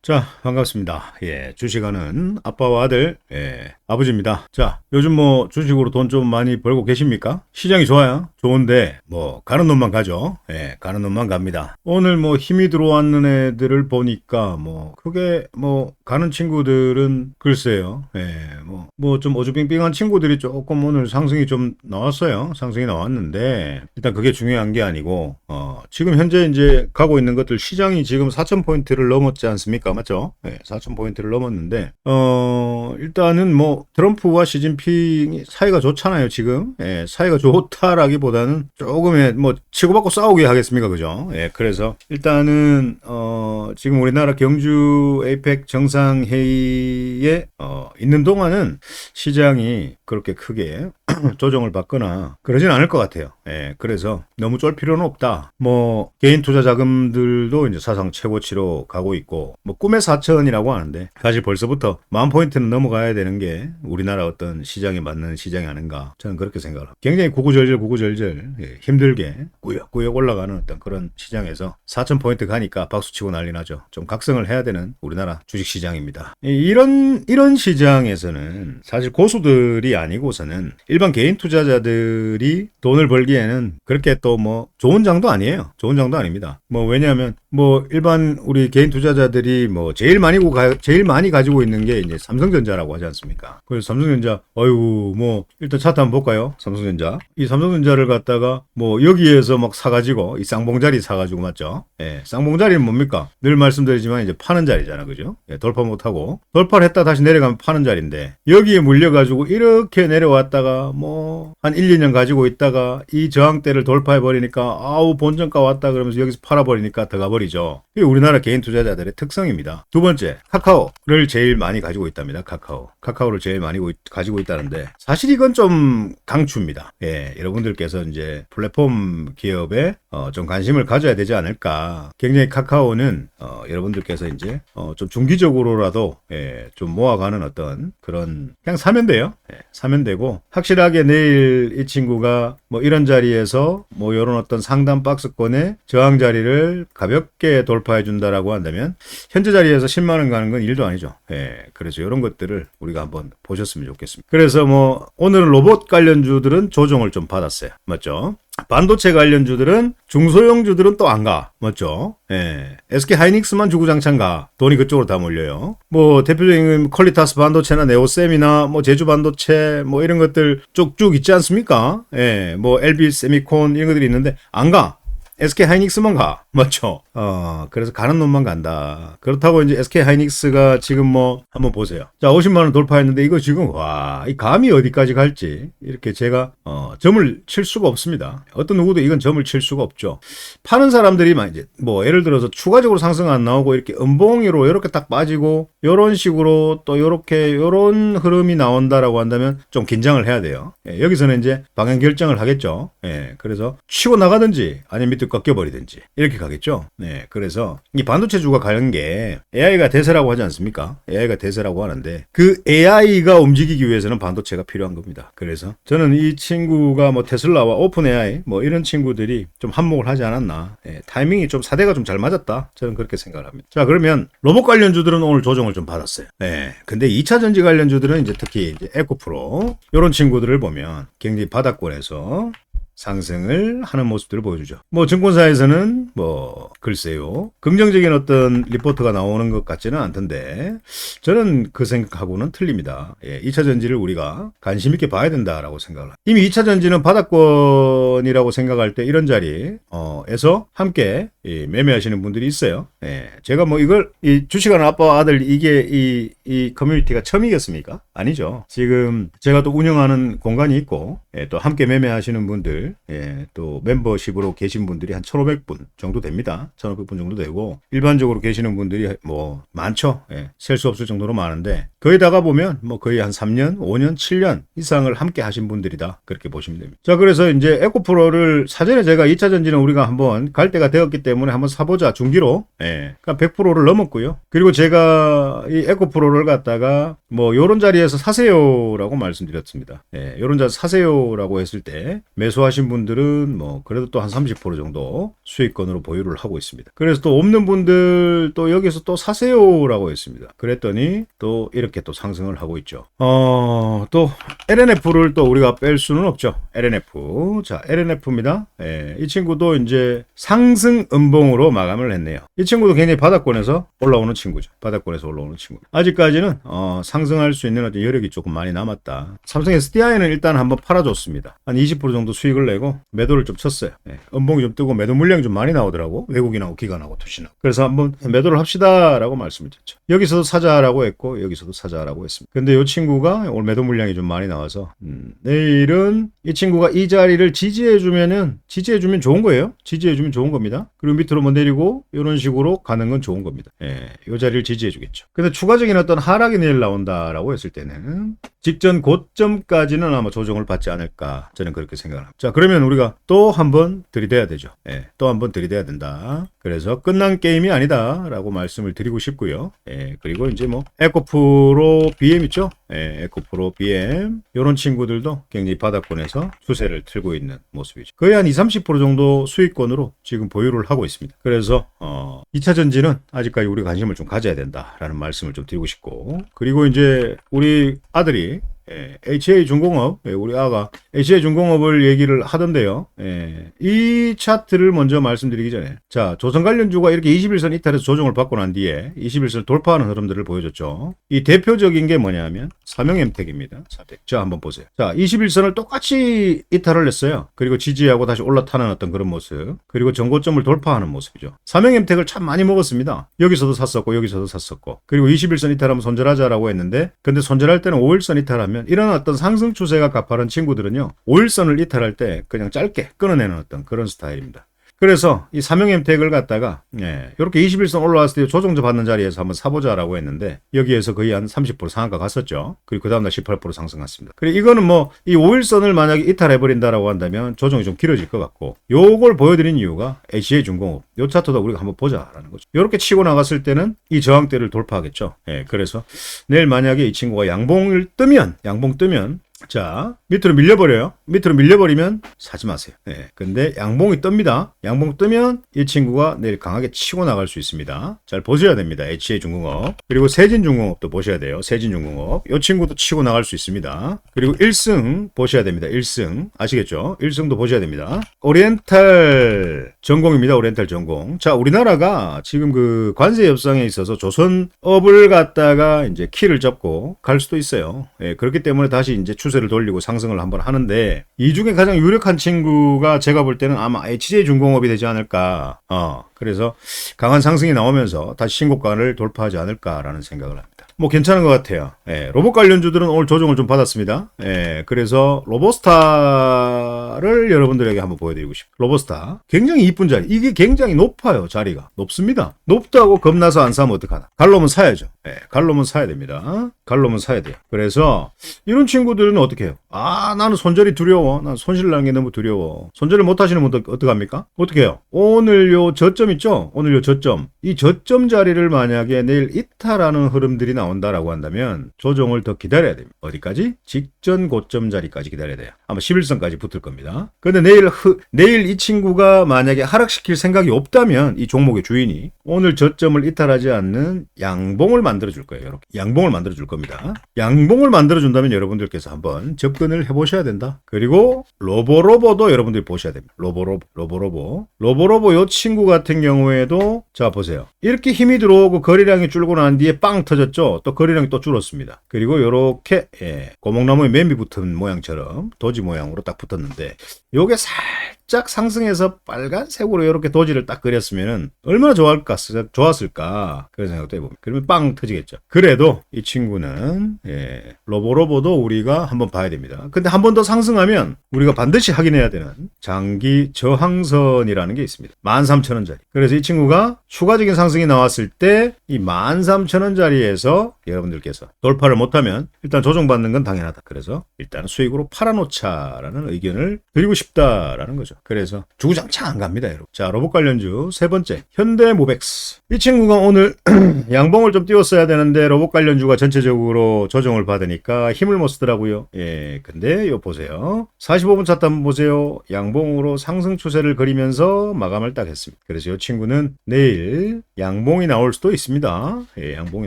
자, 반갑습니다. 예, 주식하는 아빠와 아들, 예, 아버지입니다. 자, 요즘 뭐 주식으로 돈 좀 많이 벌고 계십니까? 시장이 좋아요. 좋은데, 뭐, 가는 놈만 가죠. 예, 가는 놈만 갑니다. 오늘 뭐 힘이 들어왔는 애들을 보니까 뭐, 그게 뭐, 가는 친구들은 글쎄요. 예, 뭐, 뭐 좀 어주빙빙한 친구들이 조금 오늘 상승이 좀 나왔어요. 상승이 나왔는데, 일단 그게 중요한 게 아니고, 어, 지금 현재 이제 가고 있는 것들 시장이 지금 4,000포인트를 넘었지 않습니까? 맞죠? 네, 4,000포인트를 넘었는데, 어, 일단은 뭐, 트럼프와 시진핑이 사이가 좋잖아요, 지금. 예, 사이가 좋다라기보다는 조금의 뭐, 치고받고 싸우게 하겠습니까? 그죠? 예, 그래서 일단은, 어, 지금 우리나라 경주 에이펙 정상회의에, 어, 있는 동안은 시장이 그렇게 크게 조정을 받거나 그러진 않을 것 같아요. 예, 그래서 너무 쫄 필요는 없다. 뭐 개인 투자 자금들도 이제 사상 최고치로 가고 있고 뭐 꿈의 4천이라고 하는데 사실 벌써부터 만 포인트는 넘어가야 되는 게 우리나라 어떤 시장에 맞는 시장이 아닌가 저는 그렇게 생각을 합니다. 굉장히 구구절절 구구절절 예, 힘들게 꾸역꾸역 올라가는 어떤 그런 시장에서 4천 포인트 가니까 박수치고 난리 나죠. 좀 각성을 해야 되는 우리나라 주식 시장입니다. 이- 이런 이런 시장에서는 사실 고수들이 아니고서는 일반 개인 투자자들이 돈을 벌기 에는 그렇게 또 뭐 좋은 장도 아니에요. 좋은 장도 아닙니다. 뭐 왜냐하면 뭐 일반 우리 개인 투자자들이 뭐 제일 많이 고 가, 제일 많이 가지고 있는 게 이제 삼성전자라고 하지 않습니까? 그래서 삼성전자 어유 뭐 일단 차트 한번 볼까요? 삼성전자 이 삼성전자를 갖다가 뭐 여기에서 막 사가지고 이 쌍봉자리 사가지고 맞죠? 예, 쌍봉자리는 뭡니까? 늘 말씀드리지만 이제 파는 자리잖아, 그죠? 예, 돌파 못하고 돌파를 했다 다시 내려가면 파는 자리인데 여기에 물려가지고 이렇게 내려왔다가 뭐 한 1, 2년 가지고 있다가 이 저항대를 돌파해 버리니까 아우 본전가 왔다 그러면서 여기서 팔아 버리니까 들어가 버리죠. 이게 우리나라 개인 투자자들의 특성입니다. 두 번째 카카오를 제일 많이 가지고 있답니다. 카카오 카카오를 제일 많이 고- 가지고 있다는데 사실 이건 좀 강추입니다. 예, 여러분들께서 이제 플랫폼 기업에 어, 좀 관심을 가져야 되지 않을까. 굉장히 카카오는 어, 여러분들께서 이제 어, 좀 중기적으로라도 예, 좀 모아가는 어떤 그런 그냥 사면 돼요. 예, 사면 되고 확실하게 내일 이 친구가 뭐 이런 자 리에서 뭐 이런 어떤 상단 박스권의 저항 자리를 가볍게 돌파해 준다라고 한다면 현재 자리에서 10만 원 가는 건 일도 아니죠. 예, 그래서 이런 것들을 우리가 한번 보셨으면 좋겠습니다. 그래서 뭐 오늘은 로봇 관련주들은 조정을 좀 받았어요. 맞죠? 반도체 관련주들은 중소형주들은 또 안 가. 맞죠? 예. SK 하이닉스만 주구장창 가. 돈이 그쪽으로 다 몰려요. 뭐 대표적인 퀄리타스 반도체나 네오셈이나 뭐 제주 반도체 뭐 이런 것들 쭉쭉 있지 않습니까? 예. 뭐 LB 세미콘 이런 것들이 있는데 안 가. SK 하이닉스만 가. 맞죠? 어, 그래서 가는 놈만 간다. 그렇다고 이제 SK 하이닉스가 지금 뭐 한번 보세요. 자, 50만 원 돌파했는데 이거 지금 와, 이 감이 어디까지 갈지 이렇게 제가 어, 점을 칠 수가 없습니다. 어떤 누구도 이건 점을 칠 수가 없죠. 파는 사람들이 막 이제 뭐 예를 들어서 추가적으로 상승 안 나오고 이렇게 음봉이로 이렇게 딱 빠지고 요런 식으로 또 요렇게 요런 흐름이 나온다라고 한다면 좀 긴장을 해야 돼요. 예, 여기서는 이제 방향 결정을 하겠죠. 예, 그래서 치고 나가든지 아니면 밑에 꺾여버리든지 이렇게 가겠죠. 네, 그래서 이 반도체주가 가는 게 AI가 대세라고 하지 않습니까? AI가 대세라고 하는데 그 AI가 움직이기 위해서는 반도체가 필요한 겁니다. 그래서 저는 이 친구가 뭐 테슬라와 오픈 AI 뭐 이런 친구들이 좀 한몫을 하지 않았나. 예, 타이밍이 좀 사대가 좀 잘 맞았다. 저는 그렇게 생각을 합니다. 자, 그러면 로봇 관련주들은 오늘 조정 을 좀 받았어요. 네, 근데 2차 전지 관련주들은 이제 특히 이제 에코프로 이런 친구들을 보면 굉장히 바닥권에서 상승을 하는 모습들을 보여주죠. 뭐 증권사에서는 뭐 글쎄요 긍정적인 어떤 리포트가 나오는 것 같지는 않던데 저는 그 생각하고는 틀립니다. 예, 2차 전지를 우리가 관심 있게 봐야 된다라고 생각을. 합니다. 이미 2차 전지는 바닥권이라고 생각할 때 이런 자리에서 함께 이 매매하시는 분들이 있어요. 예, 제가 뭐 이걸 이 주식하는 아빠와 아들 이게 이, 이 커뮤니티가 처음이겠습니까? 아니죠. 지금 제가 또 운영하는 공간이 있고 예, 또 함께 매매하시는 분들 예, 또 멤버십으로 계신 분들이 한 1,500분 정도 됩니다. 1,500분 정도 되고 일반적으로 계시는 분들이 뭐 많죠. 예, 셀 수 없을 정도로 많은데 거기다가 보면 뭐 거의 한 3년, 5년, 7년 이상을 함께 하신 분들이다. 그렇게 보시면 됩니다. 자, 그래서 이제 에코프로를 사전에 제가 2차 전지는 우리가 한번 갈 때가 되었기 때문에 한번 사보자. 중기로. 예. 그러니까 100%를 넘었고요. 그리고 제가 이 에코프로를 갖다가 뭐 요런 자리에서 사세요라고 말씀드렸습니다. 예. 요런 자리 사세요라고 했을 때 매수하 신 분들은 뭐 그래도 또 한 30% 정도 수익권으로 보유를 하고 있습니다. 그래서 또 없는 분들 또 여기서 또 사세요라고 했습니다. 그랬더니 또 이렇게 또 상승을 하고 있죠. 어, 또 LNF를 또 우리가 뺄 수는 없죠. LNF. 자, LNF입니다. 예, 이 친구도 이제 상승 음봉으로 마감을 했네요. 이 친구도 굉장히 바닥권에서 올라오는 친구죠. 바닥권에서 올라오는 친구. 아직까지는 어, 상승할 수 있는 어떤 여력이 조금 많이 남았다. 삼성 SDI는 일단 한번 팔아줬습니다. 한 20% 정도 수익을 내고 매도를 좀 쳤어요. 예, 음봉이 좀 뜨고 매도 물량이 좀 많이 나오더라고. 외국인하고 기관하고 투신하고. 그래서 한번 매도를 합시다라고 말씀을 드렸죠. 여기서도 사자라고 했고 여기서도 사자라고 했습니다. 근데 이 친구가 오늘 매도 물량이 좀 많이 나와서 음, 내일은 이 친구가 이 자리를 지지해주면은 지지해주면 좋은 거예요. 지지해주면 좋은 겁니다. 그리고 밑으로 뭐 내리고 이런 식으로 가는 건 좋은 겁니다. 예, 이 자리를 지지해주겠죠. 근데 추가적인 어떤 하락이 내일 나온다라고 했을 때는 직전 고점까지는 아마 조정을 받지 않을까 저는 그렇게 생각을 합니다. 자 그러면 우리가 또 한 번 들이대야 되죠. 예, 또 한 번 들이대야 된다. 그래서 끝난 게임이 아니다라고 말씀을 드리고 싶고요. 예, 그리고 이제 뭐 에코프로 BM 있죠. 예, 에코프로 BM 이런 친구들도 굉장히 바닥권에서 추세를 틀고 있는 모습이죠. 거의 한 20, 30% 정도 수익권으로 지금 보유를 하고 있습니다. 그래서 어, 2차 전지는 아직까지 우리가 관심을 좀 가져야 된다라는 말씀을 좀 드리고 싶고 그리고 이제 우리 아들이 예, HA 중공업, 예, 우리 아가 HA 중공업을 얘기를 하던데요. 예, 이 차트를 먼저 말씀드리기 전에, 자, 조선 관련주가 이렇게 21선 이탈해서 조정을 받고 난 뒤에 21선 돌파하는 흐름들을 보여줬죠. 이 대표적인 게 뭐냐면 삼형엠텍입니다. 자, 한번 보세요. 자, 21선을 똑같이 이탈을 했어요. 그리고 지지하고 다시 올라타는 어떤 그런 모습. 그리고 전고점을 돌파하는 모습이죠. 삼형엠텍을 참 많이 먹었습니다. 여기서도 샀었고, 여기서도 샀었고. 그리고 21선 이탈하면 손절하자라고 했는데, 근데 손절할 때는 5일선 이탈하면 이런 어떤 상승 추세가 가파른 친구들은요, 5일선을 이탈할 때 그냥 짧게 끊어내는 어떤 그런 스타일입니다. 그래서 이 삼형엠텍을 갖다가 예, 이렇게 21선 올라왔을 때 조정조 받는 자리에서 한번 사보자라고 했는데 여기에서 거의 한 30% 상한가 갔었죠. 그리고 그 다음날 18% 상승했습니다. 그리고 이거는 뭐 이 5일선을 만약에 이탈해 버린다라고 한다면 조정이 좀 길어질 것 같고 요걸 보여드린 이유가 HA 중공업 요 차트도 우리가 한번 보자라는 거죠. 이렇게 치고 나갔을 때는 이 저항대를 돌파하겠죠. 예, 그래서 내일 만약에 이 친구가 양봉을 뜨면 양봉 뜨면 자, 밑으로 밀려버려요. 밑으로 밀려버리면 사지 마세요. 네. 근데 양봉이 뜹니다. 양봉 뜨면 이 친구가 내일 강하게 치고 나갈 수 있습니다. 잘 보셔야 됩니다. HA 중공업. 그리고 세진중공업도 보셔야 돼요. 세진중공업. 이 친구도 치고 나갈 수 있습니다. 그리고 1승 보셔야 됩니다. 1승. 아시겠죠? 1승도 보셔야 됩니다. 오리엔탈 전공입니다. 오리엔탈 전공. 자, 우리나라가 지금 그 관세 협상에 있어서 조선업을 갖다가 이제 키를 잡고 갈 수도 있어요. 예, 그렇기 때문에 다시 이제 추세를 돌리고 상승을 한번 하는데 이 중에 가장 유력한 친구가 제가 볼 때는 아마 HJ 중공업이 되지 않을까. 어, 그래서 강한 상승이 나오면서 다시 신고가를 돌파하지 않을까라는 생각을 합니다. 뭐 괜찮은 것 같아요. 예, 로봇 관련주들은 오늘 조정을 좀 받았습니다. 예, 그래서 로보스타를 여러분들에게 한번 보여드리고 싶어요. 로보스타. 굉장히 이쁜 자리. 이게 굉장히 높아요, 자리가. 높습니다. 높다고 겁나서 안 사면 어떡하나. 갈로면 사야죠. 예, 갈로면 사야 됩니다. 갈로면 사야 돼요. 그래서 이런 친구들은 어떻게 해요? 아, 나는 손절이 두려워. 난 손실 나는 게 너무 두려워. 손절을 못 하시는 분들 어떡합니까? 어떻게 해요? 오늘 요 저점 있죠? 오늘 요 저점. 이 저점 자리를 만약에 내일 이탈하는 흐름들이 나온다라고 한다면 조정을 더 기다려야 됩니다. 어디까지? 직전 고점 자리까지 기다려야 돼요. 아마 11선까지 붙을 겁니다. 근데 내일 흐, 내일 이 친구가 만약에 하락시킬 생각이 없다면 이 종목의 주인이 오늘 저점을 이탈하지 않는 양봉을 만들어 줄 거예요. 이렇게 양봉을 만들어 줄 겁니다. 양봉을 만들어 준다면 여러분들께서 한번 접근을 해 보셔야 된다. 그리고 로보로보도 여러분들이 보셔야 됩니다. 로보로보 로보로보 로보로보 요 친구 같은 경우에도 자 보세요. 이렇게 힘이 들어오고 거래량이 줄고 난 뒤에 빵 터졌죠. 또 거래량이 또 줄었습니다. 그리고 요렇게 예, 고목나무에 맨비 붙은 모양처럼 도지 모양으로 딱 붙었는데 요게 살 짝 상승해서 빨간색으로 이렇게 도지를 딱 그렸으면은 얼마나 좋았을까, 좋았을까. 그런 생각도 해봅니다. 그러면 빵 터지겠죠. 그래도 이 친구는, 예, 로보로보도 우리가 한번 봐야 됩니다. 근데 한 번 더 상승하면 우리가 반드시 확인해야 되는 장기 저항선이라는 게 있습니다. 13,000원짜리. 그래서 이 친구가 추가적인 상승이 나왔을 때 이 13,000원짜리에서 여러분들께서 돌파를 못하면 일단 조정받는 건 당연하다. 그래서 일단 수익으로 팔아놓자라는 의견을 드리고 싶다라는 거죠. 그래서 주구장창 안 갑니다, 여러분. 자, 로봇 관련주 세 번째 현대모백스. 이 친구가 오늘 양봉을 좀 띄웠어야 되는데 로봇 관련주가 전체적으로 조정을 받으니까 힘을 못 쓰더라고요. 예, 근데 요 보세요. 45분 차트 한번 보세요. 양봉으로 상승 추세를 그리면서 마감을 딱 했습니다. 그래서 이 친구는 내일 양봉이 나올 수도 있습니다. 예, 양봉이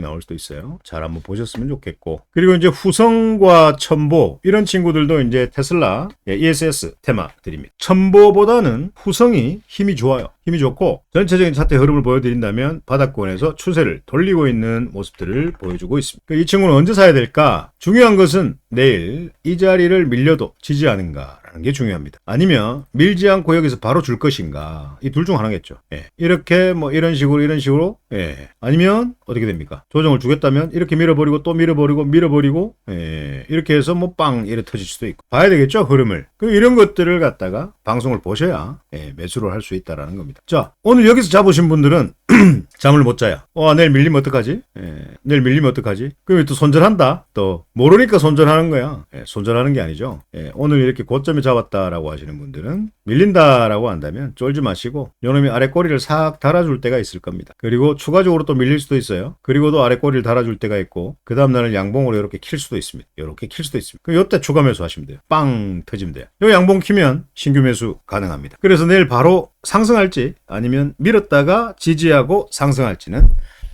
나올 수도 있어요. 잘 한번 보셨으면 좋겠고. 그리고 이제 후성과 첨보 이런 친구들도 이제 테슬라 예, ESS 테마들입니다. 첨보보다는 후성이 힘이 좋아요. 힘이 좋고 전체적인 차트 흐름을 보여드린다면 바닥권에서 추세를 돌리고 있는 모습들을 보여주고 있습니다. 그이 친구는 언제 사야 될까? 중요한 것은 내일 이 자리를 밀려도 지지 않은가 라는 게 중요합니다. 아니면 밀지 않고 여기서 바로 줄 것인가? 이 둘 중 하나겠죠. 예. 이렇게 뭐 이런 식으로 이런 식으로 예. 아니면 어떻게 됩니까? 조정을 주겠다면 이렇게 밀어버리고 또 밀어버리고 밀어버리고 예. 이렇게 해서 뭐 빵 이래 터질 수도 있고 봐야 되겠죠 흐름을. 그 이런 것들을 갖다가 방송을 보셔야 예. 매수를 할 수 있다라는 겁니다. 자 오늘 여기서 잡으신 분들은 잠을 못 자요. 와 내일 밀리면 어떡하지? 예. 내일 밀리면 어떡하지? 그럼 또 손절한다. 또 모르니까 손절하는 거야. 예. 손절하는 게 아니죠. 예. 오늘 이렇게 고점에 잡았다라고 하시는 분들은 밀린다라고 한다면 쫄지 마시고 요놈이 아래 꼬리를 싹 달아줄 때가 있을 겁니다. 그리고 추가적으로 또 밀릴 수도 있어요. 그리고도 아래 꼬리를 달아줄 때가 있고 그 다음 날은 양봉으로 이렇게 킬 수도 있습니다. 이렇게 킬 수도 있습니다. 그럼 요때 추가 매수 하시면 돼요. 빵 터지면 돼요. 요 양봉 키면 신규 매수 가능합니다. 그래서 내일 바로 상승할지 아니면 밀었다가 지지하고 상승할지는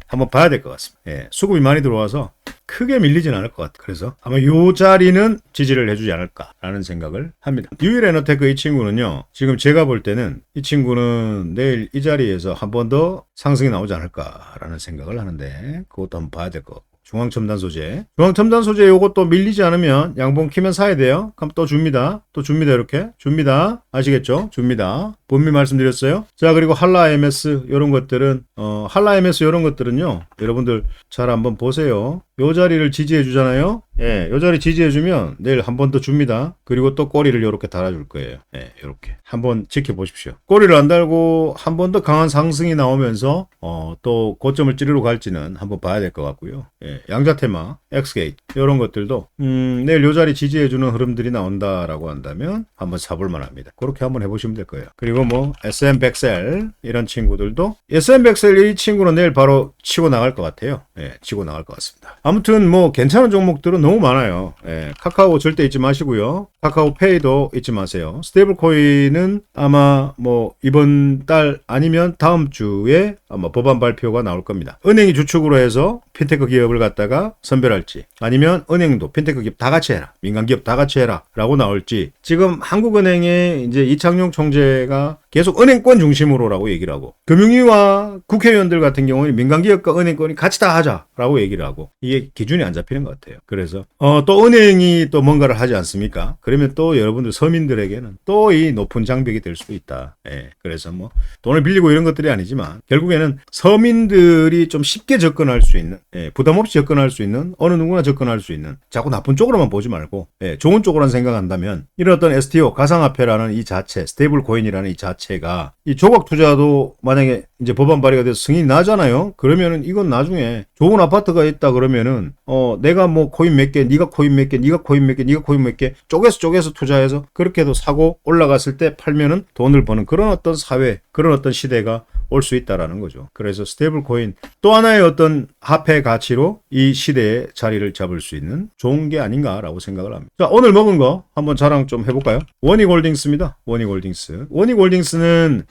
한번 봐야 될 것 같습니다. 예, 수급이 많이 들어와서 크게 밀리진 않을 것 같아요. 그래서 아마 요 자리는 지지를 해주지 않을까라는 생각을 합니다. 유일 에너테크 이 친구는요. 지금 제가 볼 때는 이 친구는 내일 이 자리에서 한 번 더 상승이 나오지 않을까라는 생각을 하는데 그것도 한번 봐야 될 것 같고. 중앙첨단 소재. 중앙첨단 소재 요것도 밀리지 않으면 양봉 키면 사야 돼요. 그럼 또 줍니다. 또 줍니다. 이렇게. 줍니다. 아시겠죠? 줍니다. 본미 말씀드렸어요. 자, 그리고 한라 MS 이런 것들은 어, 한라 MS 이런 것들은요. 여러분들 잘 한번 보세요. 요 자리를 지지해 주잖아요. 예, 요 자리 지지해 주면 내일 한 번 더 줍니다. 그리고 또 꼬리를 이렇게 달아 줄 거예요. 예, 이렇게 한번 지켜보십시오. 꼬리를 안 달고 한 번 더 강한 상승이 나오면서 어, 또 고점을 찌르러 갈지는 한번 봐야 될 것 같고요. 예, 양자테마, 엑스게이트 이런 것들도 음, 내일 요 자리 지지해 주는 흐름들이 나온다라고 한다면 한번 사볼 만합니다. 그렇게 한번 해보시면 될 거예요. 그리고 뭐 SM 백셀 이런 친구들도 SM 백셀 이 친구는 내일 바로 치고 나갈 것 같아요. 예, 치고 나갈 것 같습니다. 아무튼 뭐 괜찮은 종목들은 너무 많아요. 예, 카카오 절대 잊지 마시고요. 카카오 페이도 잊지 마세요. 스테이블 코인은 아마 뭐 이번 달 아니면 다음 주에 아마 법안 발표가 나올 겁니다. 은행이 주축으로 해서 핀테크 기업을 갖다가 선별할지 아니면 은행도 핀테크 기업 다 같이 해라. 민간 기업 다 같이 해라. 라고 나올지 지금 한국은행의 이제 이창용 총재가 계속 은행권 중심으로라고 얘기를 하고 금융위와 국회의원들 같은 경우는 민간기업과 은행권이 같이 다 하자라고 얘기를 하고 이게 기준이 안 잡히는 것 같아요. 그래서 어, 또 은행이 또 뭔가를 하지 않습니까? 그러면 또 여러분들 서민들에게는 또 이 높은 장벽이 될 수도 있다. 예, 그래서 뭐 돈을 빌리고 이런 것들이 아니지만 결국에는 서민들이 좀 쉽게 접근할 수 있는 예, 부담 없이 접근할 수 있는 어느 누구나 접근할 수 있는 자꾸 나쁜 쪽으로만 보지 말고 예, 좋은 쪽으로만 생각한다면 이런 어떤 STO 가상화폐라는 이 자체 스테이블 코인이라는 이 자체 가 이 조각 투자도 만약에 이제 법안 발의가 돼서 승인이 나잖아요. 그러면은 이건 나중에 좋은 아파트가 있다 그러면은 어 내가 뭐 코인 몇 개, 네가 코인 몇 개, 네가 코인 몇 개, 네가 코인 몇 개 쪼개서 쪼개서 투자해서 그렇게 해도 사고 올라갔을 때 팔면은 돈을 버는 그런 어떤 사회, 그런 어떤 시대가 올 수 있다라는 거죠. 그래서 스테이블 코인 또 하나의 어떤 화폐 가치로 이 시대에 자리를 잡을 수 있는 좋은 게 아닌가라고 생각을 합니다. 자, 오늘 먹은 거 한번 자랑 좀 해볼까요? 원익홀딩스입니다. 원익홀딩스. 원익홀딩스는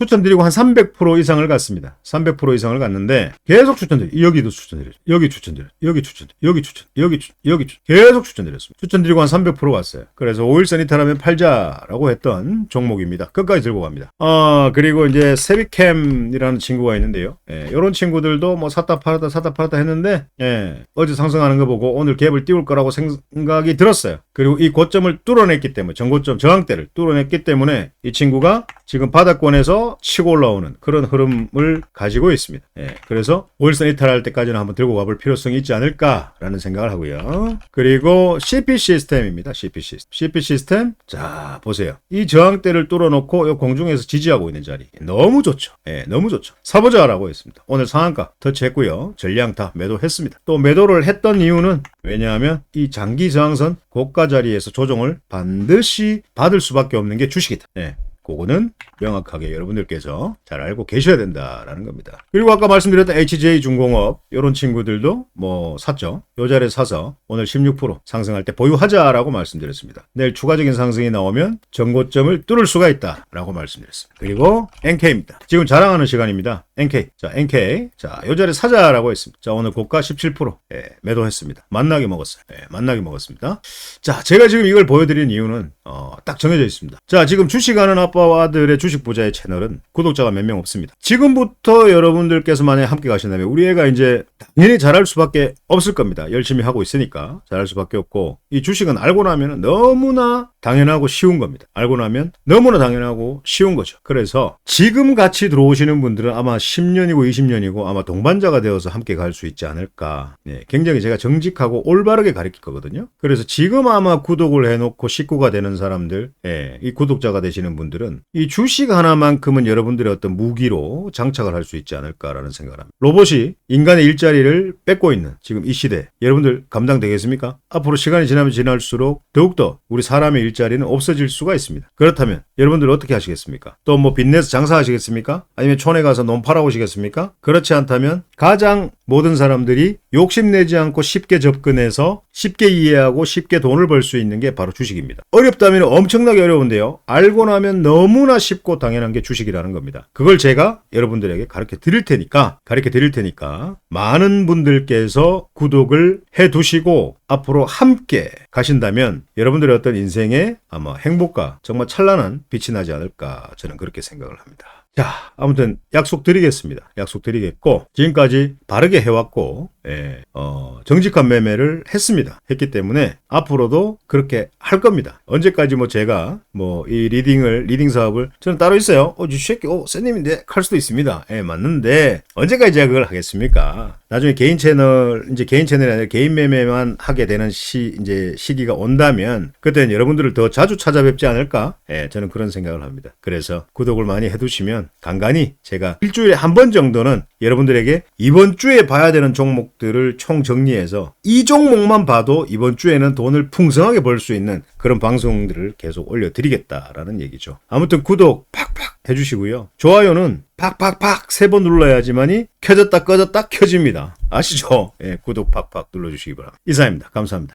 추천드리고 한 300% 이상을 갔습니다. 300% 이상을 갔는데 계속 추천드리 여기도 추천드렸죠. 여기 추천드렸 여기 추천 여기 추천 여기 추 여기 추천 계속 추천드렸습니다. 추천드리고 한 300% 갔어요. 그래서 5일선 이탈하면 팔자라고 했던 종목입니다. 끝까지 들고 갑니다. 아 그리고 이제 세비캠이라는 친구가 있는데요. 예, 이런 친구들도 뭐 샀다 팔았다 샀다 팔았다 했는데 예, 어제 상승하는 거 보고 오늘 갭을 띄울 거라고 생각이 들었어요. 그리고 이 고점을 뚫어냈기 때문에 전고점 저항대를 뚫어냈기 때문에 이 친구가 지금 바닥권에서 치고 올라오는 그런 흐름을 가지고 있습니다. 예, 그래서 5일선 이탈할 때까지는 한번 들고 가볼 필요성이 있지 않을까라는 생각을 하고요. 그리고 CP 시스템입니다. CP 시스템. CP 시스템. 자, 보세요. 이 저항대를 뚫어놓고 이 공중에서 지지하고 있는 자리. 너무 좋죠. 예, 너무 좋죠. 사보자라고 했습니다. 오늘 상한가 터치했고요. 전량 다 매도했습니다. 또 매도를 했던 이유는 왜냐하면 이 장기 저항선 고가 자리에서 조정을 반드시 받을 수밖에 없는 게 주식이다. 예. 그거는 명확하게 여러분들께서 잘 알고 계셔야 된다라는 겁니다. 그리고 아까 말씀드렸던 HJ 중공업 이런 친구들도 뭐 샀죠. 요 자리에 사서 오늘 16% 상승할 때 보유하자라고 말씀드렸습니다. 내일 추가적인 상승이 나오면 전고점을 뚫을 수가 있다라고 말씀드렸습니다. 그리고 NK입니다. 지금 자랑하는 시간입니다. NK. 자, NK. 자, 요 자리에 사자라고 했습니다. 자, 오늘 고가 17% 예, 매도했습니다. 만나게 먹었어요. 예, 만나게 먹었습니다. 자, 제가 지금 이걸 보여드리는 이유는 어, 딱 정해져 있습니다. 자, 지금 주식하는 아빠 와 아들의 주식 부자의 채널은 구독자가 몇 명 없습니다. 지금부터 여러분들께서 만약에 함께 가신다면 우리 애가 이제 당연히 잘할 수밖에 없을 겁니다. 열심히 하고 있으니까 잘할 수밖에 없고 이 주식은 알고 나면 너무나 당연하고 쉬운 겁니다. 알고 나면 너무나 당연하고 쉬운 거죠. 그래서 지금 같이 들어오시는 분들은 아마 10년이고 20년이고 아마 동반자가 되어서 함께 갈 수 있지 않을까. 네, 굉장히 제가 정직하고 올바르게 가르칠 거거든요. 그래서 지금 아마 구독을 해놓고 식구가 되는 사람들, 예, 이 구독자가 되시는 분들은 이 주식 하나만큼은 여러분들의 어떤 무기로 장착을 할 수 있지 않을까라는 생각을 합니다. 로봇이 인간의 일자리를 뺏고 있는 지금 이 시대, 여러분들 감당되겠습니까? 앞으로 시간이 지나면 지날수록 더욱더 우리 사람의 일자리는 없어질 수가 있습니다. 그렇다면 여러분들 어떻게 하시겠습니까? 또 뭐 빚내서 장사하시겠습니까? 아니면 촌에 가서 논 팔아 오시겠습니까? 그렇지 않다면 가장 모든 사람들이 욕심내지 않고 쉽게 접근해서 쉽게 이해하고 쉽게 돈을 벌 수 있는 게 바로 주식입니다. 어렵다면 엄청나게 어려운데요. 알고 나면 너무나 쉽고 당연한 게 주식이라는 겁니다. 그걸 제가 여러분들에게 가르쳐 드릴 테니까, 가르쳐 드릴 테니까 많은 분들께서 구독을 해 두시고 앞으로 함께 가신다면 여러분들의 어떤 인생에 아마 행복과 정말 찬란한 빛이 나지 않을까 저는 그렇게 생각을 합니다. 자, 아무튼 약속 드리겠습니다. 약속 드리겠고 지금까지 바르게 해왔고 예, 어, 정직한 매매를 했습니다. 했기 때문에 앞으로도 그렇게 할 겁니다. 언제까지 뭐 제가 뭐 이 리딩을 리딩 사업을 저는 따로 있어요. 어, 이 새끼, 어, 쌤님인데 할 수도 있습니다. 예, 맞는데 언제까지 제가 그걸 하겠습니까? 나중에 개인 채널 이제 개인 채널이 아니라 개인 매매만 하게 되는 시 이제 시기가 온다면 그때는 여러분들을 더 자주 찾아뵙지 않을까? 예, 저는 그런 생각을 합니다. 그래서 구독을 많이 해두시면 간간히 제가 일주일에 한 번 정도는 여러분들에게 이번 주에 봐야 되는 종목들을 총 정리해서 이 종목만 봐도 이번 주에는 돈을 풍성하게 벌 수 있는 그런 방송들을 계속 올려드리겠다라는 얘기죠. 아무튼 구독 팍팍 해주시고요. 좋아요는 팍팍팍 세 번 눌러야지만이 켜졌다 꺼졌다 켜집니다. 아시죠? 예, 구독 팍팍 눌러주시기 바랍니다. 이상입니다. 감사합니다.